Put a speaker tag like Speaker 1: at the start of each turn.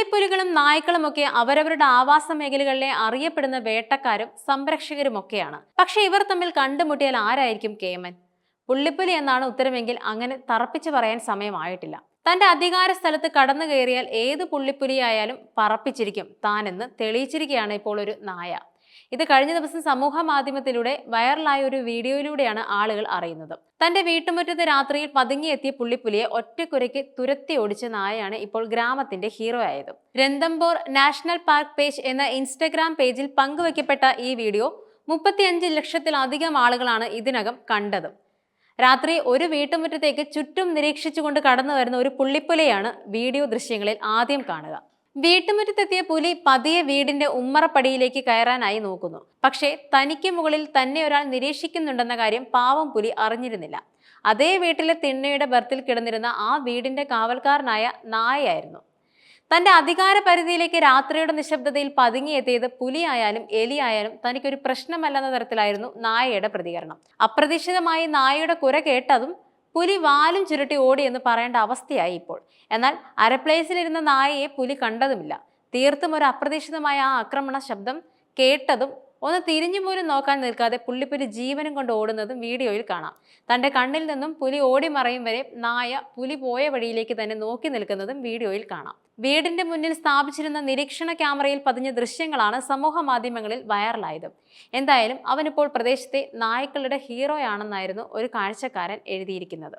Speaker 1: പുള്ളിപ്പുലികളും നായ്ക്കളും ഒക്കെ അവരവരുടെ ആവാസ മേഖലകളിലെ അറിയപ്പെടുന്ന വേട്ടക്കാരും സംരക്ഷകരുമൊക്കെയാണ്. പക്ഷെ ഇവർ തമ്മിൽ കണ്ടുമുട്ടിയാൽ ആരായിരിക്കും കേമൻ? പുള്ളിപ്പുലി എന്നാണ് ഉത്തരമെങ്കിൽ അങ്ങനെ തറപ്പിച്ചു പറയാൻ സമയമായിട്ടില്ല. തന്റെ അധികാര സ്ഥലത്ത് കടന്നു കയറിയാൽ ഏത് പുള്ളിപ്പുലിയായാലും പറപ്പിച്ചിരിക്കും. താനെന്ന് തെളിയിച്ചിരിക്കുകയാണ് ഇപ്പോൾ ഒരു നായ. ഇത് കഴിഞ്ഞ ദിവസം സമൂഹ മാധ്യമത്തിലൂടെ വൈറലായ ഒരു വീഡിയോയിലൂടെയാണ് ആളുകൾ അറിയുന്നത്. തന്റെ വീട്ടുമുറ്റത്ത് രാത്രിയിൽ പതുങ്ങിയെത്തിയ പുള്ളിപ്പുലിയെ ഒറ്റക്കുരയ്ക്ക് തുരത്തി ഓടിച്ച നായയാണ് ഇപ്പോൾ ഗ്രാമത്തിന്റെ ഹീറോ ആയത് രന്തംബോർ നാഷണൽ പാർക്ക് പേജ് എന്ന ഇൻസ്റ്റഗ്രാം പേജിൽ പങ്കുവയ്ക്കപ്പെട്ട ഈ വീഡിയോ മുപ്പത്തിയഞ്ച് ലക്ഷത്തിലധികം ആളുകളാണ് ഇതിനകം കണ്ടത്. രാത്രി ഒരു വീട്ടുമുറ്റത്തേക്ക് ചുറ്റും നിരീക്ഷിച്ചുകൊണ്ട് കടന്നു വരുന്ന ഒരു പുള്ളിപ്പുലിയാണ് വീഡിയോ ദൃശ്യങ്ങളിൽ ആദ്യം കാണുക. വീട്ടുമുറ്റത്തെത്തിയ പുലി പതിയെ വീടിന്റെ ഉമ്മറപ്പടിയിലേക്ക് കയറാനായി നോക്കുന്നു. പക്ഷേ തനിക്ക് മുകളിൽ തന്നെ ഒരാൾ നിരീക്ഷിക്കുന്നുണ്ടെന്ന കാര്യം പാവം പുലി അറിഞ്ഞിരുന്നില്ല. അതേ വീട്ടിലെ തിണ്ണയുടെ ബർത്തിൽ കിടന്നിരുന്ന ആ വീടിന്റെ കാവൽക്കാരനായ നായയായിരുന്നു. തന്റെ അധികാര പരിധിയിലേക്ക് രാത്രിയുടെ നിശബ്ദതയിൽ പതുങ്ങിയെത്തിയത് പുലിയായാലും എലിയായാലും തനിക്കൊരു പ്രശ്നമല്ലെന്ന തരത്തിലായിരുന്നു നായയുടെ പ്രതികരണം. അപ്രതീക്ഷിതമായി നായയുടെ കുര കേട്ടതും പുലി വാലും ചുരുട്ടി ഓടി എന്ന് പറയേണ്ട അവസ്ഥയായി ഇപ്പോൾ. എന്നാൽ അരപ്ലേസിലിരുന്ന നായയെ പുലി കണ്ടതുമില്ല. തീർത്തും ഒരു അപ്രതീക്ഷിതമായ ആ ആക്രമണ ശബ്ദം കേട്ടതും ഒന്ന് തിരിഞ്ഞു പോലും നോക്കാൻ നിൽക്കാതെ പുള്ളിപ്പുലി ജീവനും കൊണ്ട് ഓടുന്നതും വീഡിയോയിൽ കാണാം. തന്റെ കണ്ണിൽ നിന്നും പുലി ഓടി മറയും വരെ നായ പുലി പോയ വഴിയിലേക്ക് തന്നെ നോക്കി നിൽക്കുന്നതും വീഡിയോയിൽ കാണാം. വീടിന്റെ മുന്നിൽ സ്ഥാപിച്ചിരുന്ന നിരീക്ഷണ ക്യാമറയിൽ പതിഞ്ഞ ദൃശ്യങ്ങളാണ് സമൂഹ മാധ്യമങ്ങളിൽ വൈറലായത്. എന്തായാലും അവനിപ്പോൾ പ്രദേശത്തെ നായ്ക്കളുടെ ഹീറോയാണെന്നായിരുന്നു ഒരു കാഴ്ചക്കാരൻ എഴുതിയിരിക്കുന്നത്.